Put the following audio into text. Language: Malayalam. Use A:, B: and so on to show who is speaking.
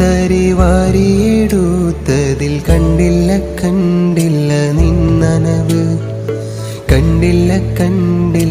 A: തരി വാരിയെടുത്തതിൽ കണ്ടില്ല കണ്ടില്ല നിന്നനവ്. കണ്ടില്ല കണ്ടില്ല